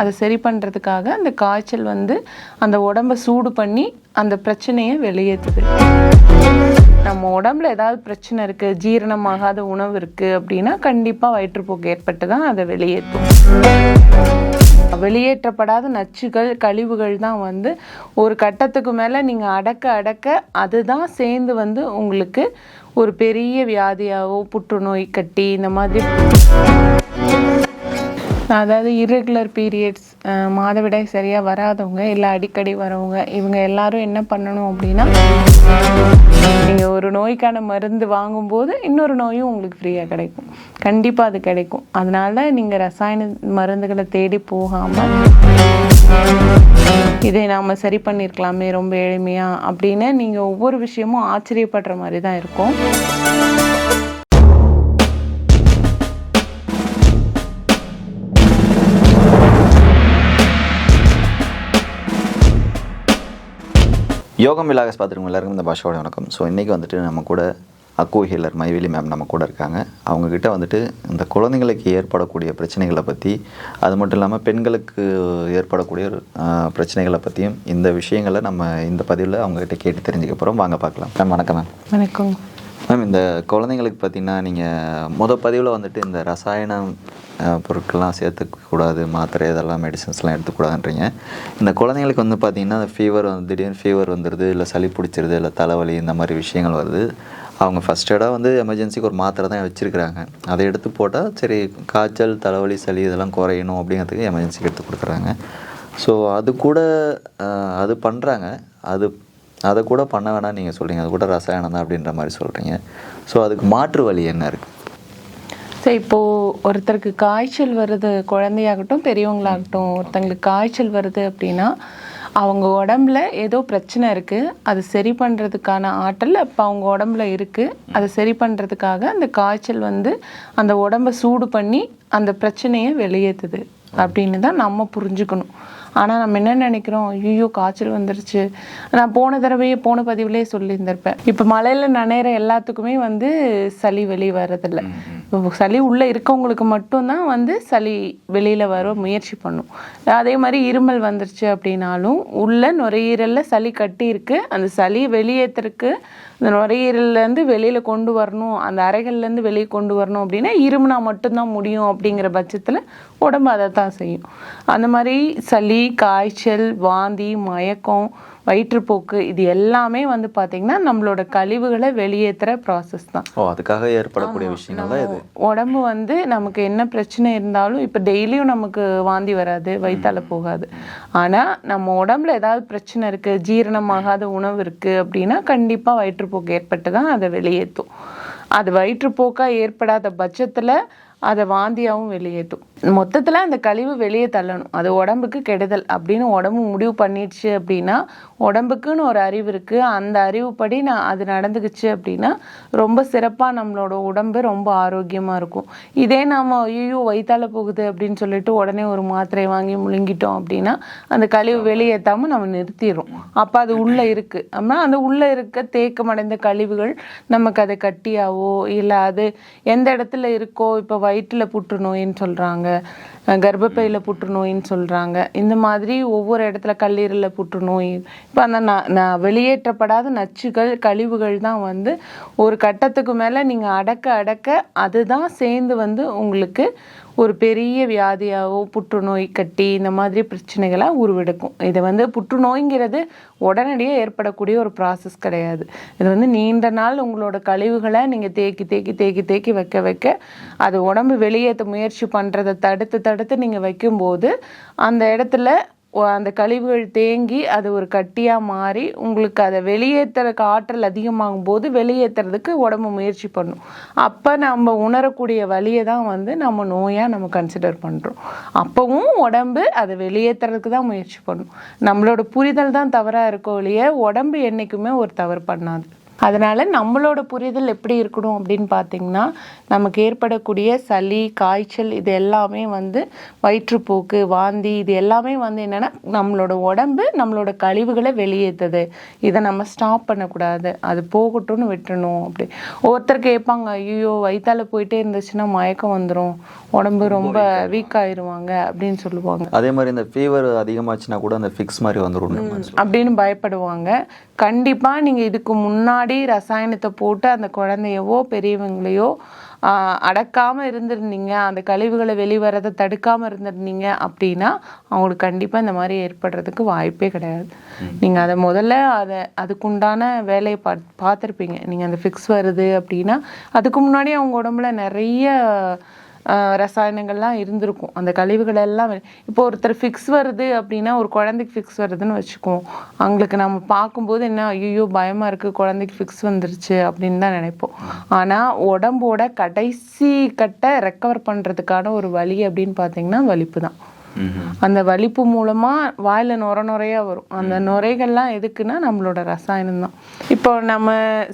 அதை சரி பண்ணுறதுக்காக அந்த காய்ச்சல் வந்து அந்த உடம்ப சூடு பண்ணி அந்த பிரச்சனையை வெளியேற்றுது. நம்ம உடம்புல ஏதாவது பிரச்சனை இருக்குது ஜீரணமாகாத உணவு இருக்குது அப்படின்னா கண்டிப்பாக வயிற்றுப்போக்கு ஏற்பட்டு தான் அதை வெளியேற்றும். வெளியேற்றப்படாத நச்சுகள் கழிவுகள் தான் வந்து ஒரு கட்டத்துக்கு மேலே நீங்கள் அடக்க அடக்க அதுதான் சேர்ந்து வந்து உங்களுக்கு ஒரு பெரிய வியாதியாகவோ புற்றுநோய் கட்டி இந்த மாதிரி அதாவது irregular பீரியட்ஸ் மாதவிடாய் சரியாக வராதவங்க இல்லை அடிக்கடி வரவங்க இவங்க எல்லாரும் என்ன பண்ணணும் அப்படின்னா நீங்கள் ஒரு நோய்க்கான மருந்து வாங்கும்போது இன்னொரு நோயும் உங்களுக்கு ஃப்ரீயாக கிடைக்கும். கண்டிப்பாக அது கிடைக்கும். அதனால நீங்கள் ரசாயன மருந்துகளை தேடி போகாமல் இதை நாம் சரி பண்ணியிருக்கலாமே ரொம்ப எளிமையாக அப்படின்னு நீங்கள் ஒவ்வொரு விஷயமும் ஆச்சரியப்படுற மாதிரி தான் இருக்கும். யோகம் விலாகஸ் பார்த்துருக்கோம் எல்லாருக்கும் இந்த பாஷோட வணக்கம். ஸோ இன்றைக்கி வந்துட்டு நம்ம கூட அக்கோ ஹீலர் மைவேலி மேம் நம்ம கூட இருக்காங்க. அவங்கக்கிட்ட வந்துட்டு இந்த குழந்தைங்களுக்கு ஏற்படக்கூடிய பிரச்சனைகளை பற்றி அது மட்டும் இல்லாமல் பெண்களுக்கு ஏற்படக்கூடிய பிரச்சனைகளை பற்றியும் இந்த விஷயங்களை நம்ம இந்த பதிவில் அவங்கக்கிட்ட கேட்டு தெரிஞ்சுக்க போகிறோம் வாங்க பார்க்கலாம். மேம் வணக்கம் மேம் வணக்கம். மேம் இந்த குழந்தைங்களுக்கு பார்த்தீங்கன்னா நீங்கள் முத பதிவில் வந்துட்டு இந்த ரசாயன பொருட்கள்லாம் சேர்த்துக்கூடாது மாத்திரை இதெல்லாம் மெடிசன்ஸ்லாம் எடுத்துக்கூடாதுன்றீங்க இந்த குழந்தைங்களுக்கு வந்து பார்த்தீங்கன்னா ஃபீவர் வந்து திடீர்னு ஃபீவர் வந்துடுது இல்லை சளி பிடிச்சிருது இல்லை தலைவலி இந்த மாதிரி விஷயங்கள் வருது. அவங்க ஃபஸ்ட் எய்டாக வந்து எமர்ஜென்சிக்கு ஒரு மாத்திரை தான் வச்சுருக்கிறாங்க. அதை எடுத்து போட்டால் சரி காய்ச்சல் தலைவலி சளி இதெல்லாம் குறையணும் அப்படிங்கிறதுக்கு எமர்ஜென்சிக்கு எடுத்து கொடுக்குறாங்க. ஸோ அது கூட அது பண்ணுறாங்க அது அதை கூட பண்ண வேணாம் நீங்கள் சொல்கிறீங்க அது கூட ரசாயனம் தான் அப்படின்ற மாதிரி சொல்கிறீங்க ஸோ அதுக்கு மாற்று வழி என்ன இருக்குது சரி இப்போது ஒருத்தருக்கு காய்ச்சல் வருது குழந்தையாகட்டும் பெரியவங்களாகட்டும் ஒருத்தங்களுக்கு காய்ச்சல் வருது அப்படின்னா அவங்க உடம்புல ஏதோ பிரச்சனை இருக்குது அது சரி பண்ணுறதுக்கான ஆற்றல் இப்போ அவங்க உடம்புல இருக்குது அதை சரி பண்ணுறதுக்காக அந்த காய்ச்சல் வந்து அந்த உடம்ப சூடு பண்ணி அந்த பிரச்சனையை வெளியேற்றுது அப்படின்னு தான் நம்ம புரிஞ்சுக்கணும். ஆனால் நம்ம என்ன நினைக்கிறோம்? ஐயோ காய்ச்சல் வந்துருச்சு. நான் போன தடவையே போன பதிவுலேயே சொல்லியிருந்திருப்பேன். இப்போ மழையில் நனையிற எல்லாத்துக்குமே வந்து சளி வெளியே வர்றதில்ல. சளி உள்ளே இருக்கவங்களுக்கு மட்டும்தான் வந்து சளி வெளியில் வர முயற்சி பண்ணும். அதே மாதிரி இருமல் வந்துருச்சு அப்படின்னாலும் உள்ள நுரையீரலில் சளி கட்டி இருக்கு. அந்த சளி வெளியேற்றுறதுக்கு இந்த நுரையீரல்லேருந்து வெளியில் கொண்டு வரணும் அந்த அறைகள்லேருந்து வெளியே கொண்டு வரணும் அப்படின்னா இருமுனா மட்டும்தான் முடியும் அப்படிங்கிற பட்சத்தில் உடம்பு அதை தான் செய்யும். அந்த மாதிரி சளி காய்ச்சல் வாந்தி மயக்கம் வயிற்றுப்போக்கு இது எல்லாமே வந்து பார்த்திங்கன்னா நம்மளோட கழிவுகளை வெளியேற்றுற ப்ராசஸ் தான். ஓ அதுக்காக ஏற்படக்கூடிய விஷயங்கள் இது. உடம்பு வந்து நமக்கு என்ன பிரச்சனை இருந்தாலும் இப்போ டெய்லியும் நமக்கு வாந்தி வராது வயிற்றால போகாது. ஆனால் நம்ம உடம்புல ஏதாவது பிரச்சனை இருக்குது ஜீரணமாகாத உணவு இருக்குது அப்படின்னா கண்டிப்பாக வயிற்றுப்போக்கு ஏற்பட்டு தான் அதை வெளியேற்றும் அது வயிற்றுப்போக்காக ஏற்படாத பட்சத்தில் அதை வாந்தியாகவும் வெளியேற்றும் மொத்தத்தில் அந்த கழிவு வெளியே தள்ளணும். அது உடம்புக்கு கெடுதல். அப்படின்னு உடம்பு முடிவு பண்ணிடுச்சு அப்படின்னா உடம்புக்குன்னு ஒரு அறிவு இருக்குது அந்த அறிவுப்படி நான் அது நடந்துக்குச்சு அப்படின்னா ரொம்ப சிறப்பாக நம்மளோட உடம்பு ரொம்ப ஆரோக்கியமாக இருக்கும். இதே நாம் ஐயோ வயிற்றால் போகுது அப்படின்னு சொல்லிட்டு உடனே ஒரு மாத்திரை வாங்கி முழுங்கிட்டோம் அப்படின்னா அந்த கழிவு வெளியேற்றாமல் நம்ம நிறுத்திடும் அப்போ அது உள்ளே இருக்குது அப்படின்னா அந்த உள்ளே இருக்க தேக்கமடைந்த கழிவுகள் நமக்கு அதை கட்டியாவோ இல்லை அது எந்த இடத்துல இருக்கோ இப்போ வயிற்றில் புற்றுநோயின்னு சொல்கிறாங்க கர்ப்பப்பையில் புற்றுநோயின்னு சொல்கிறாங்க இந்த மாதிரி ஒவ்வொரு இடத்துல கல்லீரலில் புற்றுநோய் இப்போ அந்த ந ந- வெளியேற்றப்படாத நச்சுகள் கழிவுகள் தான் வந்து ஒரு கட்டத்துக்கு மேலே நீங்கள் அடக்க அடக்க அதுதான் சேர்ந்து வந்து உங்களுக்கு ஒரு பெரிய வியாதியாகவோ புற்றுநோய் கட்டி இந்த மாதிரி பிரச்சனைகளாக உருவெடுக்கும். இது வந்து புற்றுநோய்ங்கிறது உடனடியாக ஏற்படக்கூடிய ஒரு ப்ராசஸ் கிடையாது. இது வந்து நீண்ட நாள் உங்களோட கழிவுகளை நீங்கள் தேக்கி தேக்கி தேக்கி தேக்கி வைக்க வைக்க அது உடம்பு வெளியேற்ற முயற்சி பண்ணுறதை தடுத்து தடுத்து நீங்கள் வைக்கும்போது அந்த இடத்துல அந்த கழிவுகள் தேங்கி அது ஒரு கட்டியாக மாறி உங்களுக்கு அதை வெளியேற்றுறதுக்கு ஆற்றல் அதிகமாகும் போது வெளியேற்றுறதுக்கு உடம்பு முயற்சி பண்ணும். அப்போ நம்ம உணரக்கூடிய வழியை தான் வந்து நம்ம நோயாக நம்ம கன்சிடர் பண்ணுறோம் அப்போவும் உடம்பு அதை வெளியேற்றுறதுக்கு தான் முயற்சி பண்ணும். நம்மளோட புரிதல் தான் தவறாக இருக்கோ இல்லையே உடம்பு என்றைக்குமே ஒரு தவறு பண்ணாது. அதனால நம்மளோட புரிதல் எப்படி இருக்கணும் அப்படின்னு பார்த்தீங்கன்னா நமக்கு ஏற்படக்கூடிய சளி காய்ச்சல் இது எல்லாமே வந்து வயிற்றுப்போக்கு வாந்தி இது எல்லாமே வந்து என்னன்னா நம்மளோட உடம்பு நம்மளோட கழிவுகளை வெளியேற்றுது இதை நம்ம ஸ்டாப் பண்ணக்கூடாது. அது போகட்டும்னு விட்டுறணும் அப்படி. ஒருத்தர் கேட்பாங்க ஐயோ வயித்தால போயிட்டே இருந்துச்சுன்னா மயக்கம் வந்துடும் உடம்பு ரொம்ப வீக் ஆயிருவாங்க அப்படின்னு சொல்லுவாங்க. அதே மாதிரி இந்த ஃபீவர் அதிகமாச்சுன்னா கூட அந்த ஃபிக்ஸ் மாதிரி வந்துடும் அப்படின்னு பயப்படுவாங்க. கண்டிப்பா நீங்க இதுக்கு முன்னாடி ரசாயனத்தை போட்டு அந்த குழந்தையவோ பெரியவங்களையோ ஆஹ், அடக்காம இருந்திருந்தீங்க. அந்த கழிவுகளை வெளிவரதை தடுக்காம இருந்திருந்தீங்க அப்படின்னா அவங்களுக்கு கண்டிப்பா இந்த மாதிரி ஏற்படுறதுக்கு வாய்ப்பே கிடையாது. நீங்க அதை முதல்ல அதை அதுக்குண்டான வேலையை பா பார்த்துருப்பீங்க. நீங்க அந்த ஃபிக்ஸ் வருது அப்படின்னா அதுக்கு முன்னாடி அவங்க உடம்புல நிறைய ரசாயனங்கள்லாம் இருந்திருக்கும். அந்த கழிவுகள் எல்லாம் இப்போ ஒருத்தர் ஃபிக்ஸ் வருது அப்படின்னா ஒரு குழந்தைக்கு ஃபிக்ஸ் வருதுன்னு வச்சுக்குவோம் அவங்களுக்கு நம்ம பார்க்கும்போது என்ன ஐயோ பயமாக இருக்குது குழந்தைக்கு ஃபிக்ஸ் வந்துருச்சு அப்படின்னு தான் நினைப்போம். ஆனால் உடம்போட கடைசி கட்ட ரெக்கவர் பண்ணுறதுக்கான ஒரு வழி அப்படின்னு பார்த்தீங்கன்னா வலிப்பு தான். அந்த வலிப்பு மூலமா வாயில நுர நுரையா வரும். அந்த நுரைகள்லாம் எதுக்குன்னா நம்மளோட ரசாயனம் தான். இப்போ நம்ம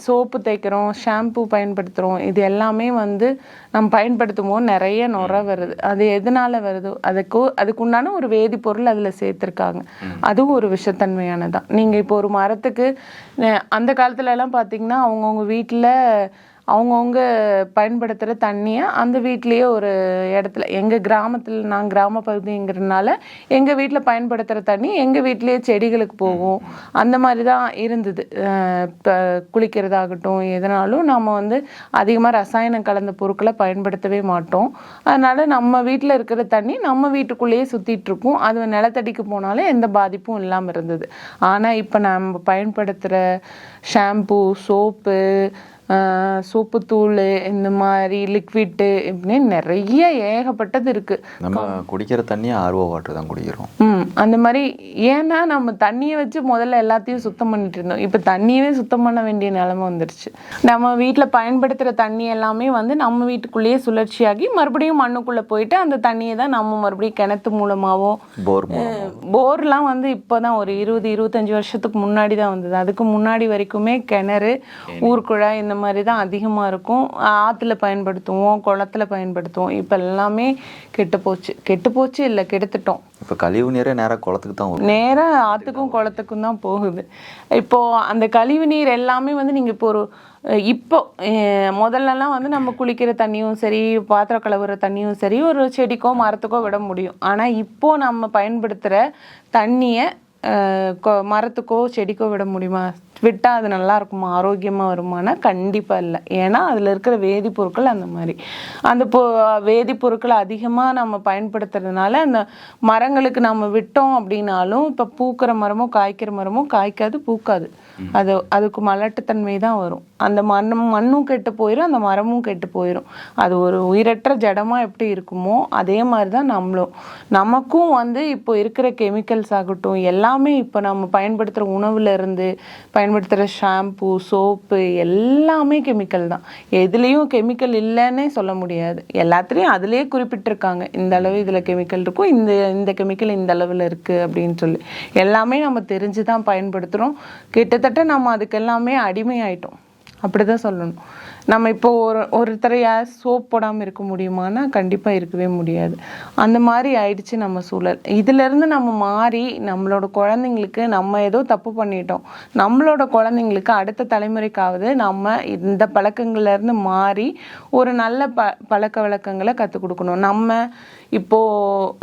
சோப்பு தேய்க்கிறோம் ஷாம்பு பயன்படுத்துறோம் இது எல்லாமே வந்து நம்ம பயன்படுத்தும் போது நிறைய நுரை வருது. அது எதனால வருது? அதுக்கு அதுக்குண்டான ஒரு வேதிப்பொருள் அதுல சேர்த்திருக்காங்க. அதுவும் ஒரு விஷத்தன்மையானதான் நீங்க இப்போ ஒரு மரத்துக்கு அந்த காலத்துல எல்லாம் பாத்தீங்கன்னா அவங்கவுங்க வீட்டுல அவங்கவுங்க பயன்படுத்துகிற தண்ணியை அந்த வீட்லேயே ஒரு இடத்துல எங்கள் கிராமத்தில் நான் கிராம பகுதிங்கிறதுனால எங்கள் வீட்டில் பயன்படுத்துகிற தண்ணி எங்கள் வீட்டிலேயே செடிகளுக்கு போகும். அந்த மாதிரி தான் இருந்தது இப்போ குளிக்கிறதாகட்டும் எதனாலும் நம்ம வந்து அதிகமாக ரசாயனம் கலந்த பொருட்களை பயன்படுத்தவே மாட்டோம். அதனால் நம்ம வீட்டில் இருக்கிற தண்ணி நம்ம வீட்டுக்குள்ளேயே சுற்றிட்டுருக்கும் அது நிலத்தடிக்கு போனாலும் எந்த பாதிப்பும் இல்லாமல் இருந்தது. ஆனால் இப்போ நம்ம பயன்படுத்துகிற ஷாம்பு சோப்பு சோப்புத்தூள் இந்த மாதிரி லிக்விட்டு இப்படின்னு நிறைய ஏகப்பட்டது இருக்கு. நம்ம குடிக்கிற தண்ணியை ஆர்வ வாட்டர் தான் குடிக்கிறோம். ம் அந்த மாதிரி ஏன்னா நம்ம தண்ணியை வச்சு முதல்ல எல்லாத்தையும் சுத்தம் பண்ணிட்டு இருந்தோம். இப்போ தண்ணியவே சுத்தம் பண்ண வேண்டிய நிலைமை வந்துருச்சு. நம்ம வீட்டில் பயன்படுத்துகிற தண்ணி எல்லாமே வந்து நம்ம வீட்டுக்குள்ளேயே சுழற்சியாகி மறுபடியும் மண்ணுக்குள்ளே போயிட்டு அந்த தண்ணியை தான் நம்ம மறுபடியும் கிணத்து மூலமாவோ போர் போர்லாம் வந்து இப்போதான் ஒரு இருபது இருபத்தஞ்சு வருஷத்துக்கு முன்னாடி தான் வந்தது. அதுக்கு முன்னாடி வரைக்குமே கிணறு ஊர்க்குழாய் இந்த மாதிரி தான் அதிகமாக இருக்கும். ஆற்றுல பயன்படுத்துவோம் குளத்துல பயன்படுத்துவோம். இப்போ எல்லாமே கெட்டு போச்சு. கெட்டு போச்சு இல்லை கெடுத்துட்டோம். இப்போ கழிவு நீரே நேராக குளத்துக்கு தான் வரும் நேரா ஆத்துக்கும் குளத்துக்கும் தான் போகுது. இப்போ அந்த கழிவு நீர் எல்லாமே வந்து நீங்க இப்போ ஒரு இப்போ முதல்லலாம் வந்து நம்ம குளிக்கிற தண்ணியும் சரி பாத்திரம் கழுவுற தண்ணியும் சரி ஒரு செடிக்கோ மரத்துக்கோ விட முடியும். ஆனா இப்போ நம்ம பயன்படுத்துற தண்ணிய மரத்துக்கோ செடிக்கோ விட முடியுமா? விட்டா அது நல்லா இருக்குமா ஆரோக்கியமா வருமானா? கண்டிப்பா இல்லை. ஏன்னா அதுல இருக்கிற வேதிப்பொருட்கள் அந்த மாதிரி. அந்த பொ வேதிப்பொருட்களை அதிகமா நம்ம பயன்படுத்துறதுனால அந்த மரங்களுக்கு நம்ம விட்டோம் அப்படின்னாலும் இப்ப பூக்கிற மரமோ காய்க்கிற மரமோ காய்க்காது பூக்காது. அது அதுக்கு மலட்டுத்தன்மை தான் வரும். அந்த மண்ணும் மண்ணும் கெட்டு போயிடும் அந்த மரமும் கெட்டு போயிடும் அது ஒரு உயிரற்ற ஜடமா எப்படி இருக்குமோ அதே மாதிரி தான் நம்மளும். நமக்கும் வந்து இப்போ இருக்கிற கெமிக்கல்ஸ் ஆகட்டும் எல்லாமே இப்போ நம்ம பயன்படுத்துகிற உணவுல இருந்து பயன்படுத்துகிற ஷாம்பு சோப்பு எல்லாமே கெமிக்கல் தான். எதுலேயும் கெமிக்கல் இல்லைன்னே சொல்ல முடியாது. எல்லாத்துலேயும் அதுலேயே குறிப்பிட்டிருக்காங்க. இந்த அளவு இதில் கெமிக்கல் இருக்கும். இந்த இந்த கெமிக்கல் இந்த அளவில் இருக்குது அப்படின்னு சொல்லி. எல்லாமே நம்ம தெரிஞ்சு தான் பயன்படுத்துகிறோம் கிட்டத்தட்ட நம்ம அதுக்கு எல்லாமே அடிமையாயிட்டோம். அப்படிதான் சொல்லணும். நம்ம இப்போ ஒரு ஒருத்தரை யார் சோப் போடாமல் இருக்க முடியுமானா கண்டிப்பாக இருக்கவே முடியாது. அந்த மாதிரி ஆயிடுச்சு நம்ம சூழல். இதுலேருந்து நம்ம மாறி நம்மளோட குழந்தைங்களுக்கு நம்ம ஏதோ தப்பு பண்ணிட்டோம். நம்மளோட குழந்தைங்களுக்கு அடுத்த தலைமுறைக்காவது நம்ம இந்த பழக்கங்கள்லேருந்து மாறி ஒரு நல்ல ப பழக்க வழக்கங்களை கற்றுக் கொடுக்கணும். நம்ம இப்போ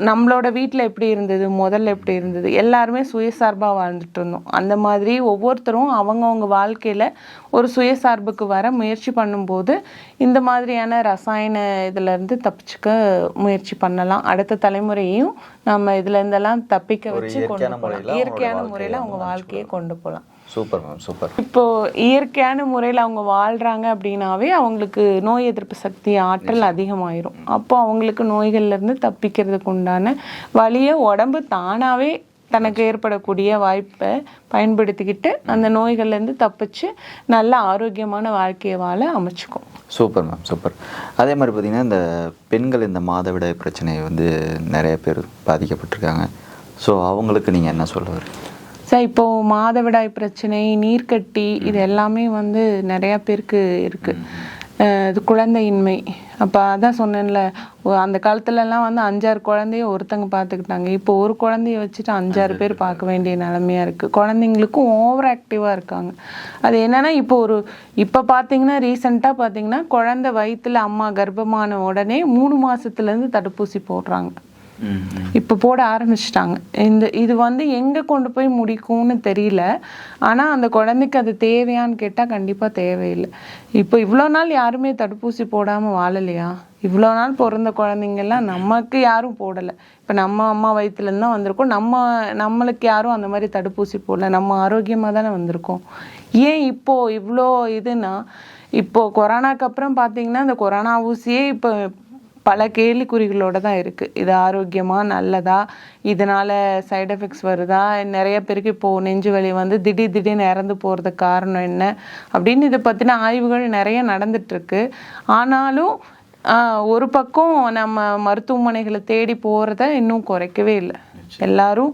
நம்மளோட வீட்டில் எப்படி இருந்தது? முதல்ல எப்படி இருந்தது? எல்லாருமே சுயசார்பாக வாழ்ந்துட்டு இருந்தோம். அந்த மாதிரி ஒவ்வொருத்தரும் அவங்கவங்க வாழ்க்கையில ஒரு சுயசார்புக்கு வர முயற்சி பண்ணும்போது இந்த மாதிரியான ரசாயன இதுல இருந்து தப்பிச்சுக்க முயற்சி பண்ணலாம். அடுத்த தலைமுறையையும் நம்ம இதுல இருந்தெல்லாம் தப்பிக்க வச்சு கொண்டு போகலாம் இயற்கையான முறையில அவங்க வாழ்க்கையை கொண்டு போகலாம் சூப்பர் மேம் சூப்பர். இப்போ இயற்கையான முறையில் அவங்க வாழ்றாங்க அப்படின்னாவே அவங்களுக்கு நோய் எதிர்ப்பு சக்தி ஆற்றல் அதிகமாயிரும். அப்போ அவங்களுக்கு நோய்கள்ல இருந்து தப்பிக்கிறதுக்கு உண்டான வழியை உடம்பு தானாவே தனக்கு ஏற்படக்கூடிய வாய்ப்பை பயன்படுத்திக்கிட்டு அந்த நோய்கள்ல இருந்து தப்பிச்சு நல்ல ஆரோக்கியமான வாழ்க்கையை வாழ அமைச்சுக்கும். Super ma'am super. அதே மாதிரி பார்த்தீங்கன்னா இந்த பெண்கள் இந்த மாதவிடாய் பிரச்சனை வந்து நிறைய பேர் பாதிக்கப்பட்டிருக்காங்க. ஸோ அவங்களுக்கு நீங்கள் என்ன சொல்ல வரீங்க? சார் இப்போ மாதவிடாய் பிரச்சனை நீர்க்கட்டி இது எல்லாமே வந்து நிறைய பேருக்கு இருக்கு. இது குழந்தையின்மை. அப்போ அதான் சொன்னேன்ல அந்த காலத்துலலாம் வந்து அஞ்சாறு குழந்தைய ஒருத்தங்க பார்த்துக்கிட்டாங்க இப்போ ஒரு குழந்தைய வச்சுட்டு அஞ்சாறு பேர் பார்க்க வேண்டிய நிலமையாக இருக்கு. குழந்தைங்களுக்கும் ஓவர் ஆக்டிவாக இருக்காங்க. அது என்னன்னா இப்போ ஒரு இப்போ பார்த்தீங்கன்னா ரீசெண்டாக பார்த்தீங்கன்னா குழந்தை வயிற்றுல அம்மா கர்ப்பமான உடனே மூணு மாசத்துலேருந்து தடுப்பூசி போடுறாங்க. இப்போ போட ஆரம்பிச்சிட்டாங்க. இந்த இது வந்து எங்கே கொண்டு போய் முடிக்கும்னு தெரியல. ஆனால் அந்த குழந்தைக்கு அது தேவையான்னு கேட்டால் கண்டிப்பாக தேவையில்லை. இப்போ இவ்வளோ நாள் யாருமே தடுப்பூசி போடாமல் வாழலையா? இவ்வளோ நாள் பிறந்த குழந்தைங்கெல்லாம் நமக்கு யாரும் போடலை. இப்போ நம்ம அம்மா வயிற்றுலேருந்து தான் வந்திருக்கோம். நம்ம நம்மளுக்கு யாரும் அந்த மாதிரி தடுப்பூசி போடல. நம்ம ஆரோக்கியமாக தானே வந்திருக்கோம். ஏன் இப்போது இவ்வளோ இதுனா இப்போ கொரோனாக்கு அப்புறம் பார்த்தீங்கன்னா இந்த கொரோனா ஊசியே இப்போ பல கேள்விக்குறிகளோட தான் இருக்குது இது ஆரோக்கியமா நல்லதா? இதனால சைடு எஃபெக்ட்ஸ் வருதா? நிறைய பேருக்கு இப்போது நெஞ்சு வலி வந்து திடீர் திடீர்னு இறந்து போகிறதுக்கு காரணம் என்ன? அப்படின்னு இதை பற்றின ஆய்வுகள் நிறைய நடந்துட்டுருக்கு ஆனாலும் ஒரு பக்கம் நம்ம மருத்துவமனைகளை தேடி போகிறத இன்னும் குறைக்கவே இல்லை. எல்லாரும்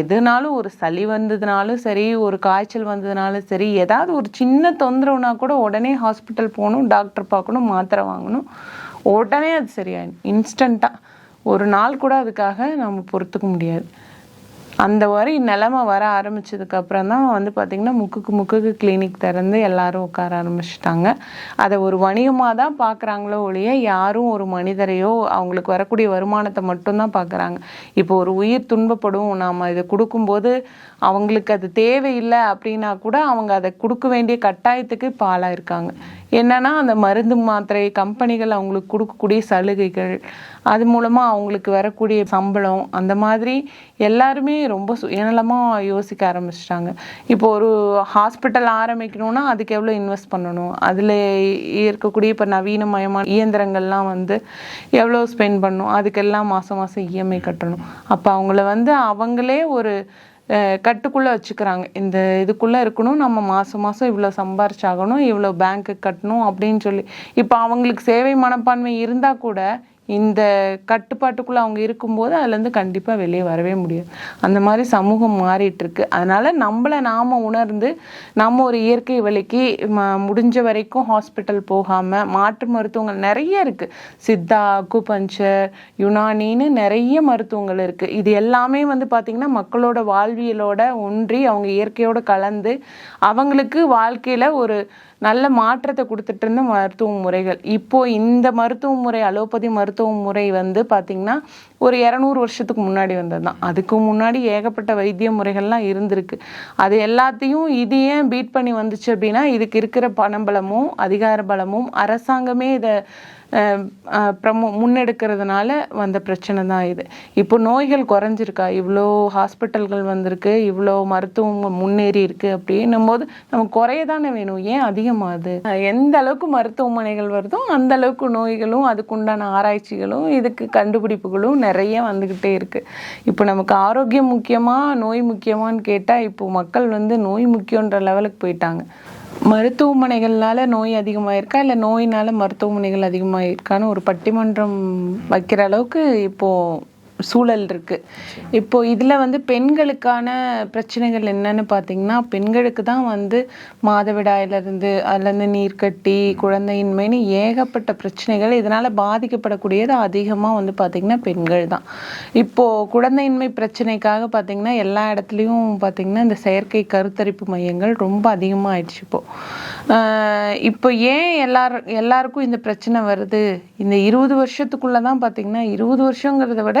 எதுனாலும் ஒரு சளி வந்ததுனாலும் சரி ஒரு காய்ச்சல் வந்ததுனாலும் சரி ஏதாவது ஒரு சின்ன தொந்தரவுனா கூட உடனே ஹாஸ்பிட்டல் போகணும் டாக்டர் பார்க்கணும் மாத்திரை வாங்கணும். உடனே அது சரியாயிடும் இன்ஸ்டண்ட்டாக ஒரு நாள் கூட அதுக்காக நம்ம பொறுத்துக்க முடியாது. அந்த மாதிரி நிலமை வர ஆரம்பித்ததுக்கப்புறம் தான் வந்து பார்த்திங்கன்னா முக்குக்கு முக்குக்கு கிளினிக் திறந்து எல்லாரும் உட்கார ஆரம்பிச்சிட்டாங்க. அதை ஒரு வணிகமாக தான் பார்க்குறாங்களோ ஒழிய யாரும் ஒரு மனிதரையோ அவங்களுக்கு வரக்கூடிய வருமானத்தை மட்டும்தான் பார்க்குறாங்க இப்போ ஒரு உயிர் துன்பப்படும் நாம் இதை கொடுக்கும்போது அவங்களுக்கு அது தேவையில்லை அப்படின்னா கூட அவங்க அதை கொடுக்க வேண்டிய கட்டாயத்துக்கு இப்போ ஆளாயிருக்காங்க. என்னன்னா அந்த மருந்து மாத்திரை கம்பெனிகள் அவங்களுக்கு கொடுக்கக்கூடிய சலுகைகள் அது மூலமாக அவங்களுக்கு வரக்கூடிய சம்பளம் அந்த மாதிரி எல்லாருமே ரொம்ப சுயநலமாக யோசிக்க ஆரம்பிச்சிட்டாங்க. இப்போ ஒரு ஹாஸ்பிட்டல் ஆரம்பிக்கணும்னா அதுக்கு எவ்வளோ இன்வெஸ்ட் பண்ணணும்? அதில் இருக்கக்கூடிய இப்போ நவீனமயமான இயந்திரங்கள்லாம் வந்து எவ்வளோ ஸ்பெண்ட் பண்ணணும்? அதுக்கெல்லாம் மாதம் மாதம் இஎம்ஐ கட்டணும். அப்போ அவங்கள வந்து அவங்களே ஒரு கட்டுக்குள்ளே வச்சுக்கிறாங்க. இந்த இதுக்குள்ளே இருக்கணும் நம்ம மாதம் மாதம் இவ்வளோ சம்பாரிச்சாகணும் இவ்வளோ பேங்க்கு கட்டணும் அப்படின்னு சொல்லி. இப்போ அவங்களுக்கு சேவை மனப்பான்மை இருந்தால் கூட இந்த கட்டுப்பாட்டுக்குள்ளே அவங்க இருக்கும்போது அதுலேருந்து கண்டிப்பாக வெளியே வரவே முடியாது அந்த மாதிரி சமூகம் மாறிட்டு இருக்கு அதனால நம்மளை நாம உணர்ந்து நம்ம ஒரு இயற்கை வழிக்கு ம- முடிஞ்ச வரைக்கும் ஹாஸ்பிட்டல் போகாமல் மாற்று மருத்துவங்கள் நிறைய இருக்கு. சித்தா அக்குபஞ்சர் யுனானின்னு நிறைய மருத்துவங்கள் இருக்கு. இது எல்லாமே வந்து பார்த்திங்கன்னா மக்களோட வாழ்வியலோட ஒன்றி அவங்க இயற்கையோட கலந்து அவங்களுக்கு வாழ்க்கையில ஒரு நல்ல மாற்றத்தை கொடுத்துட்டு இருந்த மருத்துவ முறைகள். இப்போ இந்த மருத்துவ முறை அலோபதி மருத்துவ முறை வந்து பார்த்திங்கன்னா ஒரு இரநூறு வருஷத்துக்கு முன்னாடி வந்தது தான் அதுக்கு முன்னாடி ஏகப்பட்ட வைத்திய முறைகள்லாம் இருந்திருக்கு. அது எல்லாத்தையும் இது ஏன் பீட் பண்ணி வந்துச்சு அப்படின்னா இதுக்கு இருக்கிற பணபலமும் அதிகார பலமும் அரசாங்கமே இதை ப்ரமோ முன்னெடுக்கிறதுனால வந்த பிரச்சனை தான் இது. இப்போ நோய்கள் குறைஞ்சிருக்கா? இவ்வளோ ஹாஸ்பிட்டல்கள் வந்திருக்கு இவ்வளோ மருத்துவம் முன்னேறி இருக்கு அப்படின்னும் போது நமக்கு குறைய தானே வேணும். ஏன் அதிகமாகுது எந்த அளவுக்கு மருத்துவமனைகள் வருதோ அந்த அளவுக்கு நோய்களும் அதுக்குண்டான ஆராய்ச்சிகளும் இதுக்கு கண்டுபிடிப்புகளும் நிறைய வந்துக்கிட்டே இருக்கு. இப்போ நமக்கு ஆரோக்கியம் முக்கியமா நோய் முக்கியமான்னு கேட்டால் இப்போ மக்கள் வந்து நோய் முக்கியன்ற லெவலுக்கு போயிட்டாங்க. மருத்துவமனைகள்னால நோய் அதிகமாயிருக்கா? இல்லை நோயினால மருத்துவமனைகள் அதிகமாயிருக்கான்னு ஒரு பட்டிமன்றம் வைக்கிற அளவுக்கு இப்போ சூழல் இருக்குது இப்போ இதில் வந்து பெண்களுக்கான பிரச்சனைகள் என்னன்னு பார்த்தீங்கன்னா பெண்களுக்கு தான் வந்து மாதவிடாயிலிருந்து அதுலேருந்து நீர்க்கட்டி குழந்தையின்மைன்னு ஏகப்பட்ட பிரச்சனைகள் இதனால் பாதிக்கப்படக்கூடியது அதிகமாக வந்து பார்த்திங்கன்னா பெண்கள் தான். இப்போது குழந்தையின்மை பிரச்சனைக்காக பார்த்தீங்கன்னா எல்லா இடத்துலையும் பார்த்தீங்கன்னா இந்த செயற்கை கருத்தரிப்பு மையங்கள் ரொம்ப அதிகமாக ஆயிடுச்சு இப்போ இப்போ ஏன் எல்லார் எல்லாருக்கும் இந்த பிரச்சனை வருது? இந்த இருபது வருஷத்துக்குள்ளே தான் பார்த்தீங்கன்னா இருபது வருஷங்கிறத விட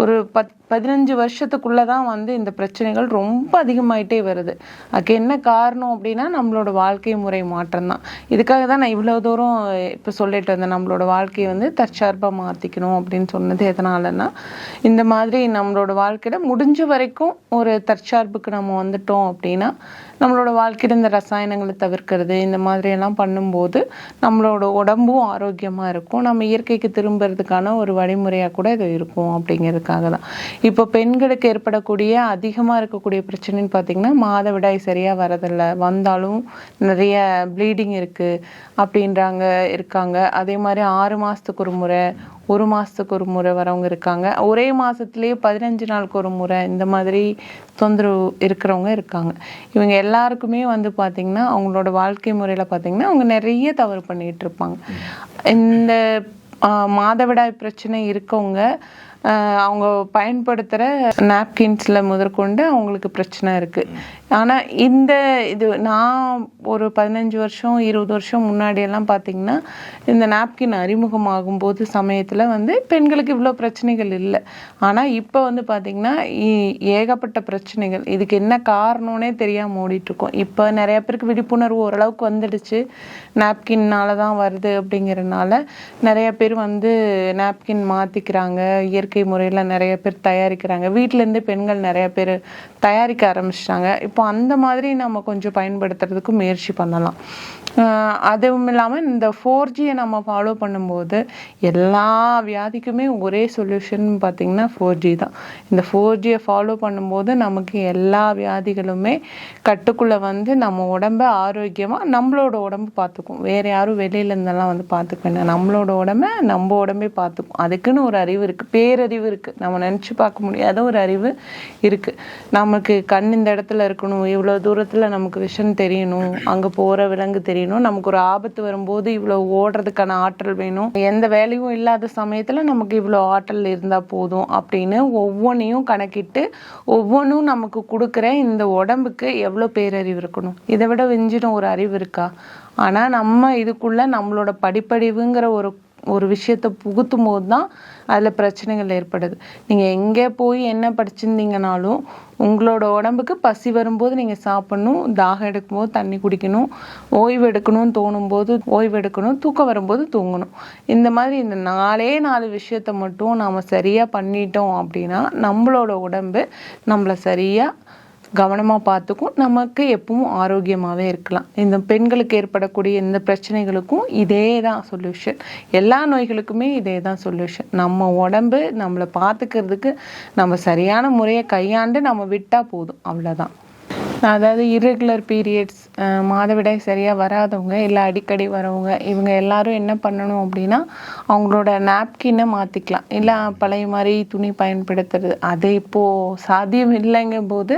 ஒரு பத் பதினஞ்சு வருஷத்துக்குள்ளே தான் வந்து இந்த பிரச்சனைகள் ரொம்ப அதிகமாயிட்டே வருது. அதுக்கு என்ன காரணம் அப்படின்னா நம்மளோட வாழ்க்கை முறை மாற்றம் தான் இதுக்காக தான் நான் இவ்வளோ தூரம் இப்போ சொல்லிட்டு வந்தேன். நம்மளோட வாழ்க்கையை வந்து தற்சார்பாக மாற்றிக்கணும் அப்படின்னு சொன்னது எதனாலன்னா இந்த மாதிரி நம்மளோட வாழ்க்கையில முடிஞ்ச வரைக்கும் ஒரு தற்சார்புக்கு நம்ம வந்துட்டோம் அப்படின்னா நம்மளோட வாழ்க்கையில் இந்த ரசாயனங்களை தவிர்க்கிறது இந்த மாதிரியெல்லாம் பண்ணும்போது நம்மளோட உடம்பும் ஆரோக்கியமாக இருக்கும். நம்ம இயற்கைக்கு திரும்புறதுக்கான ஒரு வழிமுறையாக கூட இது இருக்கும் அப்படிங்கிறது. அப்படிங்கிறதுக்காக தான். இப்போ பெண்களுக்கு ஏற்படக்கூடிய அதிகமாக இருக்கக்கூடிய பிரச்சனைன்னு பார்த்தீங்கன்னா மாதவிடாய் சரியாக வரதில்லை. வந்தாலும் நிறைய ப்ளீடிங் இருக்குது அப்படின்றாங்க இருக்காங்க. அதே மாதிரி ஆறு மாதத்துக்கு ஒரு முறை ஒரு மாதத்துக்கு ஒரு முறை வரவங்க இருக்காங்க. ஒரே மாதத்துலேயே பதினஞ்சு நாளுக்கு ஒரு முறை இந்த மாதிரி தொந்தரவு இருக்கிறவங்க இருக்காங்க. இவங்க எல்லாருக்குமே வந்து பார்த்திங்கன்னா அவங்களோட வாழ்க்கை முறையில் பார்த்திங்கன்னா அவங்க நிறைய தவறு பண்ணிகிட்டு இருப்பாங்க. இந்த மாதவிடாய் பிரச்சனை இருக்கவங்க அவங்க பயன்படுத்துகிற நாப்கின்ஸில் முதற்கொண்டு அவங்களுக்கு பிரச்சனை இருக்குது ஆனால் இந்த இது நான் ஒரு பதினஞ்சு வருஷம் இருபது வருஷம் முன்னாடியெல்லாம் பார்த்தீங்கன்னா இந்த நாப்கின் அறிமுகமாகும் போது சமயத்தில் வந்து பெண்களுக்கு இவ்வளோ பிரச்சனைகள் இல்லை. ஆனால் இப்போ வந்து பார்த்திங்கன்னா இ- ஏகப்பட்ட பிரச்சனைகள். இதுக்கு என்ன காரணம்னே தெரியாமல் ஓடிட்டுருக்கோம். இப்போ நிறைய பேருக்கு விழிப்புணர்வு ஓரளவுக்கு வந்துடுச்சு. நாப்கின்னால தான் வருது அப்படிங்கிறனால நிறைய பேர் வந்து நாப்கின் மாற்றிக்கிறாங்க இயற்கை முறையில் நிறைய பேர் தயாரிக்கிறாங்க. வீட்டிலேருந்து பெண்கள் நிறைய பேர் தயாரிக்க ஆரம்பிச்சிட்டாங்க. இப்போ அந்த மாதிரி நம்ம கொஞ்சம் பயன்படுத்துறதுக்கு முயற்சி பண்ணலாம். அதுவும் இல்லாமல் இந்த ஃபோர் ஜியை நம்ம ஃபாலோ பண்ணும்போது எல்லா வியாதிக்குமே ஒரே சொல்யூஷன் பார்த்திங்கன்னா ஃபோர் ஜி தான். இந்த ஃபோர் ஜியை ஃபாலோ பண்ணும்போது நமக்கு எல்லா வியாதிகளுமே கட்டுக்குள்ளே வந்து நம்ம உடம்ப ஆரோக்கியமாக நம்மளோட உடம்பு பார்த்துக்கும். வேறு யாரும் வெளியிலேருந்தெல்லாம் வந்து பார்த்துக்க வேண்டாம். நம்மளோட உடம்ப நம்ம உடம்பே பார்த்துக்கும். அதுக்குன்னு ஒரு அறிவு இருக்குது பேர் பேரறிவு இருக்குது நம்ம நினச்சி பார்க்க முடியாத ஒரு அறிவு இருக்குது நமக்கு கண் இந்த இடத்துல இருக்கணும். இவ்வளோ தூரத்தில் நமக்கு விஷன் தெரியணும். அங்கே போகிற விலங்கு தெரியணும். நமக்கு ஒரு ஆபத்து வரும்போது இவ்வளோ ஓடுறதுக்கான ஆற்றல் வேணும். எந்த வேலையும் இல்லாத சமயத்தில் நமக்கு இவ்வளோ ஆற்றல் இருந்தால் போதும் அப்படின்னு ஒவ்வொன்றையும் கணக்கிட்டு ஒவ்வொன்றும் நமக்கு கொடுக்குற இந்த உடம்புக்கு எவ்வளோ பேரறிவு இருக்கணும். இதை விட விஞ்சின ஒரு அறிவு இருக்கா? ஆனால் நம்ம இதுக்குள்ள நம்மளோட படிப்படிவுங்கிற ஒரு ஒரு விஷயத்தை புகுத்தும் போது தான் அதில் பிரச்சனைகள் ஏற்படுது. நீங்கள் எங்கே போய் என்ன படிச்சிருந்தீங்கனாலும் உங்களோட உடம்புக்கு பசி வரும்போது நீங்கள் சாப்பிடணும் தாகம் எடுக்கும்போது தண்ணி குடிக்கணும் ஓய்வு எடுக்கணும்னு தோணும்போது ஓய்வு எடுக்கணும் தூக்கம் வரும்போது தூங்கணும். இந்த மாதிரி இந்த நாலே நாலு விஷயத்த மட்டும் நாம் சரியாக பண்ணிட்டோம் அப்படின்னா நம்மளோட உடம்பு நம்மளை சரியாக கவனமாக பார்த்துக்கும். நமக்கு எப்பவும் ஆரோக்கியமாகவே இருக்கலாம். இந்த பெண்களுக்கு ஏற்படக்கூடிய இந்த பிரச்சனைகளுக்கும் இதே தான் சொல்யூஷன் எல்லா நோய்களுக்குமே இதே தான் சொல்யூஷன் நம்ம உடம்பு நம்மளை பார்த்துக்கிறதுக்கு நம்ம சரியான முறையை கையாண்டு நம்ம விட்டால் போதும். அவ்வளோதான் அதாவது irregular பீரியட்ஸ் மாதவிடாய் சரியாக வராதவங்க இல்லை அடிக்கடி வரவங்க இவங்க எல்லாரும் என்ன பண்ணணும் அப்படின்னா அவங்களோட நாப்கினை மாற்றிக்கலாம் இல்லை பழைய மாதிரி துணி பயன்படுத்துறது. அது இப்போது சாத்தியம் இல்லைங்கும் போது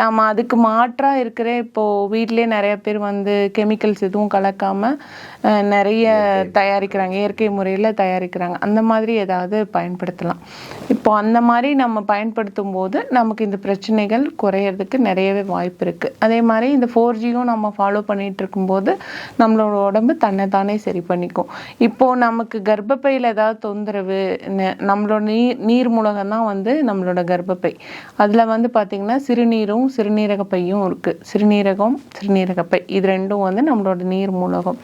நாம் அதுக்கு மாற்றாக இருக்கிற இப்போது வீட்டிலே நிறைய பேர் வந்து கெமிக்கல்ஸ் எதுவும் கலக்காமல் நிறைய தயாரிக்கிறாங்க. இயற்கை முறையில் தயாரிக்கிறாங்க. அந்த மாதிரி ஏதாவது பயன்படுத்தலாம். இப்போ அந்த மாதிரி நம்ம பயன்படுத்தும் போது நமக்கு இந்த பிரச்சனைகள் குறையறதுக்கு நிறையவே வாய்ப்பு இருக்குது அதே மாதிரி இந்த ஃபோர் ஜியும் நம்ம ஃபாலோ பண்ணிட்டு இருக்கும்போது நம்மளோட உடம்பு தன்னை தானே சரி பண்ணிக்கும். இப்போ நமக்கு கர்ப்பப்பையில் ஏதாவது தொந்தரவு ந- நம்மளோட நீர் நீர் மூலகம் தான் வந்து நம்மளோட கர்ப்பப்பை. அதில் வந்து பார்த்திங்கன்னா சிறுநீரும் சிறுநீரகப்பையும் இருக்குது சிறுநீரகம் சிறுநீரகப்பை இது ரெண்டும் வந்து நம்மளோட நீர் மூலகம்.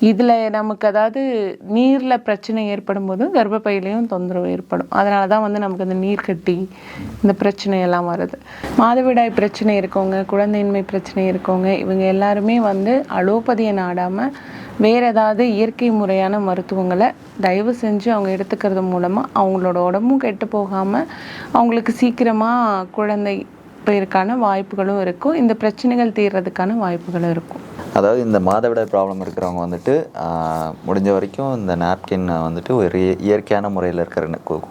இதில் நமக்கு அதாவது நீரில் பிரச்சனை ஏற்படும் போதும் கர்ப்பப்பையிலையும் தொந்தரவு ஏற்படும். அதனால தான் வந்து நமக்கு இந்த நீர் கட்டி இந்த பிரச்சனை எல்லாம் வருது. மாதவிடாய் பிரச்சனை இருக்கவங்க குழந்தையின்மை பிரச்சனை இருக்கவங்க இவங்க எல்லாருமே வந்து அலோபதியை நாடாமல் வேறு ஏதாவது இயற்கை முறையான மருத்துவங்களை தயவு செஞ்சு அவங்க எடுத்துக்கிறது மூலமாக அவங்களோட உடம்பும் கெட்டு போகாமல் அவங்களுக்கு சீக்கிரமாக குழந்தை பேருக்கான வாய்ப்புகளும் இருக்கும். இந்த பிரச்சனைகள் தீர்றதுக்கான வாய்ப்புகளும் இருக்கும். அதாவது இந்த மாதவிடாய் ப்ராப்ளம் இருக்கிறவங்க வந்துட்டு முடிஞ்ச வரைக்கும் இந்த நாப்கின் வந்துட்டு ஒரு இய- இயற்கையான முறையில் இருக்கிற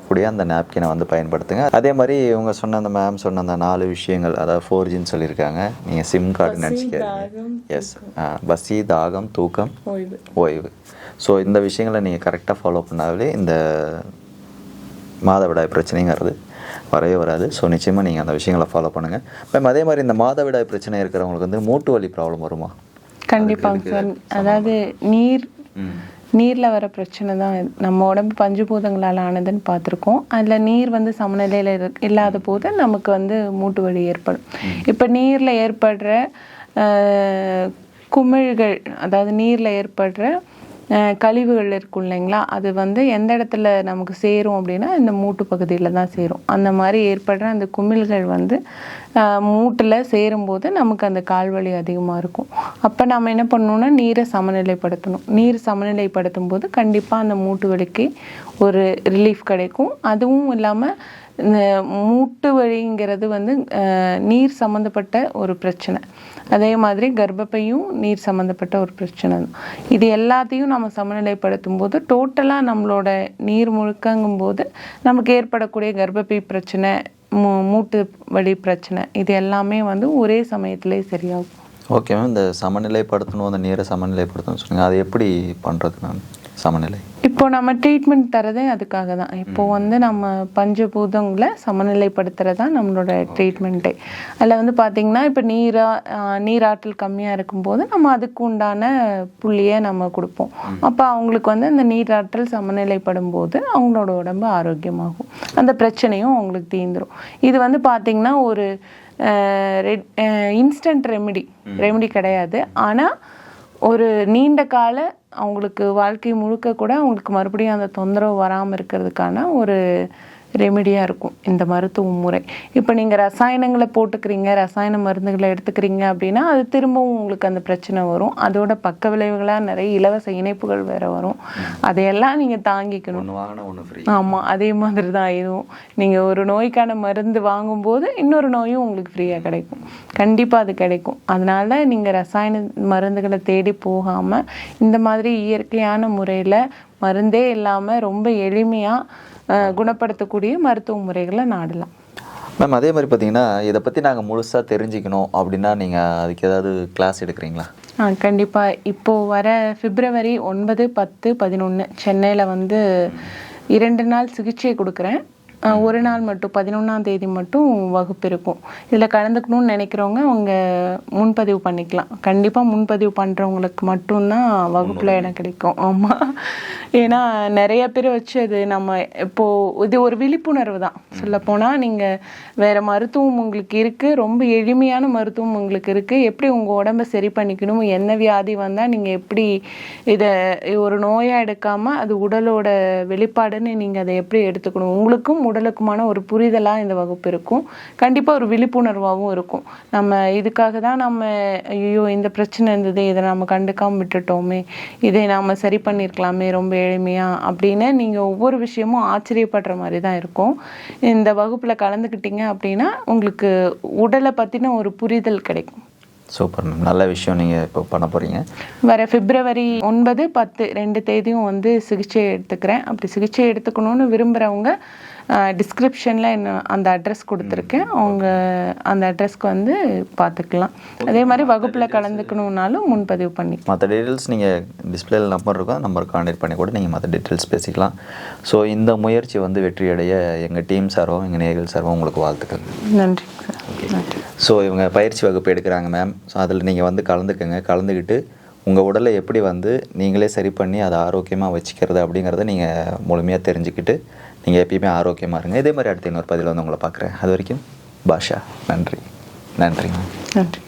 கூடிய அந்த நாப்கினை வந்து பயன்படுத்துங்க. அதே மாதிரி இவங்க சொன்ன அந்த மேம் சொன்ன அந்த நாலு விஷயங்கள் அதாவது ஃபோர் ஜின்னு சொல்லியிருக்காங்க. நீங்கள் சிம் கார்டு நினச்சிக்காதீங்க. எஸ் பசி தாகம் தூக்கம் ஓய்வு. ஓய்வு. ஸோ இந்த விஷயங்களை நீங்கள் கரெக்டாக ஃபாலோ பண்ணாலே இந்த மாதவிடாய் பிரச்சனைங்கிறது. வரவே வராது. ஸோ நிச்சயமாக நீங்கள் அந்த விஷயங்களை ஃபாலோ பண்ணுங்கள் மேம் அதே மாதிரி இந்த மாதவிடாய் பிரச்சனை இருக்கிறவங்களுக்கு வந்து மூட்டு வலி ப்ராப்ளம் வருமா? கண்டிப்பாங்க சார் அதாவது நீர் நீரில் வர பிரச்சனை தான். நம்ம உடம்பு பஞ்சபூதங்களால் ஆனதுன்னு பார்த்துருக்கோம். அதில் நீர் வந்து சமநிலையில் இல்லாத போது நமக்கு வந்து மூட்டு வலி ஏற்படும். இப்போ நீரில் ஏற்படுற குமிழ்கள் அதாவது நீரில் ஏற்படுற கழிவுகள் இருக்கும் இல்லைங்களா? அது வந்து எந்த இடத்துல நமக்கு சேரும் அப்படின்னா இந்த மூட்டு பகுதியில் தான் சேரும். அந்த மாதிரி ஏற்படுற அந்த குமிழ்கள் வந்து மூட்டில் சேரும்போது நமக்கு அந்த கால்வலி அதிகமாக இருக்கும். அப்போ நம்ம என்ன பண்ணணும்னா நீரை சமநிலைப்படுத்தணும். நீர் சமநிலைப்படுத்தும் போது கண்டிப்பாக அந்த மூட்டு வலிக்கு ஒரு ரிலீஃப் கிடைக்கும். அதுவும் இல்லாமல் மூட்டு வழிங்கிறது வந்து நீர் சம்மந்தப்பட்ட ஒரு பிரச்சனை. அதே மாதிரி கர்ப்பப்பையும் நீர் சம்மந்தப்பட்ட ஒரு பிரச்சனை தான். இது எல்லாத்தையும் நம்ம சமநிலைப்படுத்தும் போது டோட்டலாக நம்மளோட நீர் முழுக்கங்கும் போது நமக்கு ஏற்படக்கூடிய கர்ப்பப்பை பிரச்சனை மூ மூட்டு வழி பிரச்சனை இது எல்லாமே வந்து ஒரே சமயத்திலே சரியாகும். Okay ma'am. இந்த சமநிலைப்படுத்தணும் அந்த நீரை சமநிலைப்படுத்தணும் சொன்னீங்க அது எப்படி பண்ணுறது மேம்? சமநிலை. இப்போ நம்ம ட்ரீட்மெண்ட் தரதே அதுக்காக தான் இப்போ வந்து நம்ம பஞ்சபூதங்களை சமநிலைப்படுத்துறது தான் நம்மளோட ட்ரீட்மெண்ட்டே அதில் வந்து பார்த்திங்கன்னா இப்போ நீரா நீராற்றல் கம்மியாக இருக்கும்போது நம்ம அதுக்கு உண்டான புள்ளியை நம்ம கொடுப்போம். அப்போ அவங்களுக்கு வந்து அந்த நீராற்றல் சமநிலைப்படும் போது அவங்களோட உடம்பு ஆரோக்கியமாகும். அந்த பிரச்சனையும் அவங்களுக்கு தீந்துரும் இது வந்து பார்த்திங்கன்னா ஒரு இன்ஸ்டன்ட் ரெமெடி ரெமெடி கிடையாது. ஆனால் ஒரு நீண்ட கால அவங்களுக்கு வாழ்க்கை முழுக்க கூட அவங்களுக்கு மறுபடியும் அந்த தொந்தரவு வராமல் இருக்கிறதுக்கான ஒரு ரெமெடியாக இருக்கும். இந்த மருத்துவ முறை. இப்போ நீங்கள் ரசாயனங்களை போட்டுக்கிறீங்க ரசாயன மருந்துகளை எடுத்துக்கிறீங்க அப்படின்னா அது திரும்பவும் உங்களுக்கு அந்த பிரச்சனை வரும். அதோட பக்க விளைவுகளாக நிறைய இலவச இணைப்புகள் வேற வரும். அதையெல்லாம் நீங்கள் தாங்கிக்கணும். ஆமாம் அதே மாதிரி தான் இதுவும். நீங்கள் ஒரு நோய்க்கான மருந்து வாங்கும்போது இன்னொரு நோயும் உங்களுக்கு ஃப்ரீயாக கிடைக்கும். கண்டிப்பாக அது கிடைக்கும். அதனால நீங்கள் ரசாயன மருந்துகளை தேடி போகாமல் இந்த மாதிரி இயற்கையான முறையில் மருந்தே இல்லாமல் ரொம்ப எளிமையாக குணப்படுத்தக்கூடிய மருத்துவ முறைகளை நாடலாம். மேம் அதே மாதிரி பார்த்தீங்கன்னா இதை பற்றி நாங்கள் முழுசாக தெரிஞ்சுக்கணும் அப்படின்னா நீங்கள் அதுக்கு ஏதாவது கிளாஸ் எடுக்கிறீங்களா? ஆ கண்டிப்பாக இப்போது வர பிப்ரவரி ஒன்பது பத்து பதினொன்று சென்னையில் வந்து இரண்டு நாள் சிகிச்சை கொடுக்குறேன். ஒரு நாள் மட்டும் பதினொன்றாம் தேதி மட்டும் வகுப்பு இருக்கும். இதில் கலந்துக்கணும்னு நினைக்கிறவங்க அவங்க முன்பதிவு பண்ணிக்கலாம். கண்டிப்பாக முன்பதிவு பண்ணுறவங்களுக்கு மட்டும்தான் வகுப்பில் இடம் கிடைக்கும். ஆமாம் ஏன்னா நிறைய பேர் வச்சு அது நம்ம இப்போது இது ஒரு விழிப்புணர்வு தான். சொல்லப்போனால் நீங்கள் வேறு மருத்துவம் உங்களுக்கு இருக்குது ரொம்ப எளிமையான மருத்துவம் உங்களுக்கு இருக்குது எப்படி உங்கள் உடம்ப சரி பண்ணிக்கணும்? என்ன வியாதி வந்தால் நீங்கள் எப்படி இதை ஒரு நோயாக எடுக்காமல் அது உடலோட வெளிப்பாடுன்னு நீங்கள் அதை எப்படி எடுத்துக்கணும்? உங்களுக்கும் உடலுக்குமான ஒரு புரிதலாக இந்த வகுப்பு இருக்கும். கண்டிப்பாக ஒரு விழிப்புணர்வாகவும் இருக்கும். நம்ம இதுக்காக தான் நம்ம ஐயோ இந்த பிரச்சனை இருந்தது. இதை நம்ம கண்டுக்காம விட்டுட்டோமே. இதை நாம் சரி பண்ணியிருக்கலாமே ரொம்ப எளிமையாக அப்படின்னு நீங்கள் ஒவ்வொரு விஷயமும் ஆச்சரியப்படுற மாதிரி தான் இருக்கும். இந்த வகுப்பில் கலந்துக்கிட்டீங்க அப்படின்னா உங்களுக்கு உடலை பற்றின ஒரு புரிதல் கிடைக்கும். சூப்பர் மேம் நல்ல விஷயம் நீங்கள் இப்போ பண்ண போகிறீங்க வர பிப்ரவரி ஒன்பது பத்து ரெண்டு தேதியும் வந்து சிகிச்சை எடுத்துக்கிறேன். அப்படி சிகிச்சை எடுத்துக்கணும்னு விரும்புகிறவங்க டிஸ்கிரிப்ஷனில் என்ன அந்த அட்ரஸ் கொடுத்துருக்கேன். அவங்க அந்த அட்ரஸ்க்கு வந்து பார்த்துக்கலாம் அதே மாதிரி வகுப்பில் கலந்துக்கணுன்னாலும் முன்பதிவு பண்ணி மற்ற டீட்டெயில்ஸ் நீங்கள் டிஸ்பிளேல நம்பர் இருக்கும் நம்பர் கான்டெக்ட் பண்ணி கூட நீங்கள் மற்ற டீட்டெயில்ஸ் பேசிக்கலாம். ஸோ இந்த முயற்சி வந்து வெற்றியடைய எங்கள் டீம் சார்பாகவும் எங்கள் நேர்கள் சார்பாகவும் உங்களுக்கு வாழ்த்துக்கள். நன்றி. சார் நன்றி. ஸோ இவங்க பயிற்சி வகுப்பு எடுக்கிறாங்க மேம் ஸோ அதில் நீங்கள் வந்து கலந்துக்கங்க. கலந்துக்கிட்டு உங்கள் உடலை எப்படி வந்து நீங்களே சரி பண்ணி அதை ஆரோக்கியமாக வச்சுக்கிறது அப்படிங்கிறத நீங்கள் முழுமையாக தெரிஞ்சுக்கிட்டு நீங்கள் எப்பயுமே ஆரோக்கியமாக இருங்க. இதே மாதிரி அடுத்த இன்னொரு பதில் வந்து உங்களை பார்க்குறேன். அது வரைக்கும் பாஷா. நன்றி. நன்றி. நன்றி.